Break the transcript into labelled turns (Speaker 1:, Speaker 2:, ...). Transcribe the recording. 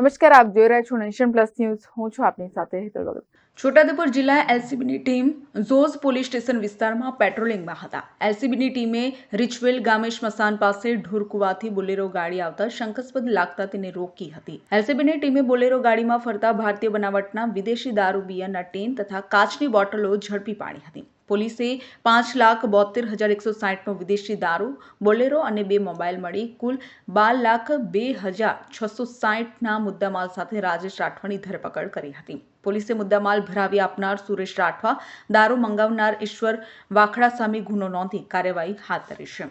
Speaker 1: નમસ્કાર, આપ જોઈ રહ્યા છો નેશન પ્લસ ન્યૂઝ. હું છું આપની સાથે હેતલ ભગત. છોટાઉદેપુર જિલ્લા એલસીબીની ટીમ ઝોઝ પોલીસ સ્ટેશન વિસ્તારમાં પેટ્રોલિંગમાં હતા. એલસીબીની ટીમે રિચવેલ ગામે સ્મશાન પાસે ઢોરકુવાથી બોલેરો ગાડી આવતા શંકાસ્પદ લાગતા તેને રોકી હતી. એલસીબીની ટીમે બોલેરો ગાડીમાં ફરતા ભારતીય બનાવટના વિદેશી દારૂ બિયરના ટીન તથા કાચની બોટલો ઝડપી પાડી હતી. પોલીસે પાંચ લાખ બોતેર હજાર એકસો સાઠનો વિદેશી દારૂ, બોલેરો અને બે મોબાઈલ મળી કુલ બાર લાખ બે હજાર છસો સાઠના મુદ્દામાલ સાથે રાજેશ રાઠવાની ધરપકડ કરી હતી. પોલીસે મુદ્દામાલ ભરાવી આપનાર સુરેશ રાઠવા દારૂ મંગાવનાર ઈશ્વર વાખડા સામે ગુનો નોંધી કાર્યવાહી હાથ ધરી છે.